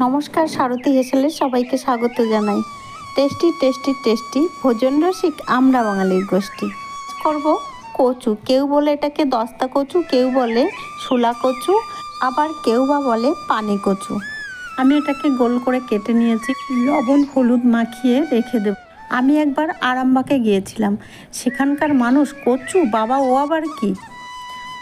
নমস্কার সারথী হেসেলের সবাইকে স্বাগত জানাই। টেস্টি টেস্টি টেস্টি ভোজন রসিক আমরা বাঙালির গোষ্ঠী। করব কচু। কেউ বলে এটাকে দস্তা কচু, কেউ বলে শোলা কচু, আবার কেউ বা বলে পানি কচু। আমি এটাকে গোল করে কেটে নিয়েছি। লবণ, হলুদ মাখিয়ে রেখে দেব। আমি একবার আরামবাগে গিয়েছিলাম। সেখানকার মানুষ কচু, বাবা ও আবার কি?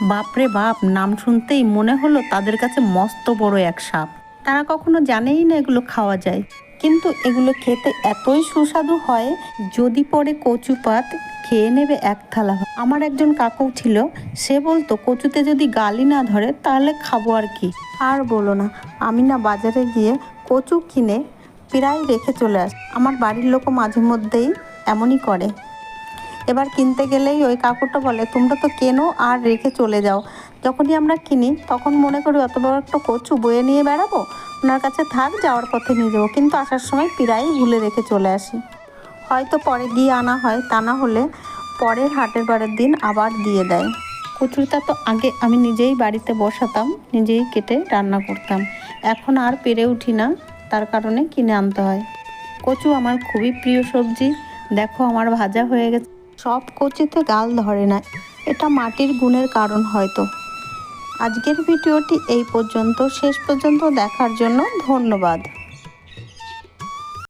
বাপরে বাপ, নাম শুনতেই মনে হলো তাদের কাছে মস্ত বড় এক সাপ। তারা কখনো জানেই না এগুলো খাওয়া যায়। কিন্তু এগুলো খেতে এতই সুস্বাদু হয়, যদি পরে কচু পাত খেয়ে নেবে এক থালা। আমার একজন কাকু ছিল, সে বলতো, কচুতে যদি গালি না ধরে, তাহলে খাব আর কি? আর বলো না, আমি না বাজারে গিয়ে কচু কিনে প্রায় রেখে চলে আস। আমার বাড়ির লোকও মাঝে মধ্যেই এমনই করে। এবার কিনতে গেলেই ওই কাকুরটা বলে, তোমরা তো কেনো আর রেখে চলে যাও। যখনই আমরা কিনি, তখন মনে করি অত বড় একটা কচু বয়ে নিয়ে বেড়াবো? ওনার কাছে থাক যাওয়ার পথে নিয়ে যাব। কিন্তু আসার সময় প্রায়ই ভুলে রেখে চলে আসি। হয়তো পরে গিয়ে আনা হয়, তা না হলে পরের হাটের বারের দিন আবার দিয়ে দেয়। কচুরিটা তো আগে আমি নিজেই বাড়িতে বসাতাম, নিজেই কেটে রান্না করতাম। এখন আর পেরে উঠি না, তার কারণে কিনে আনতে হয়। কচু আমার খুবই প্রিয় সবজি। দেখো আমার ভাজা হয়ে গেছে। সব কচিতে গাল ধরে না। এটা মাটির গুণের কারণ হয়তো। আজকের ভিডিওটি এই পর্যন্ত। শেষ পর্যন্ত দেখার জন্য ধন্যবাদ।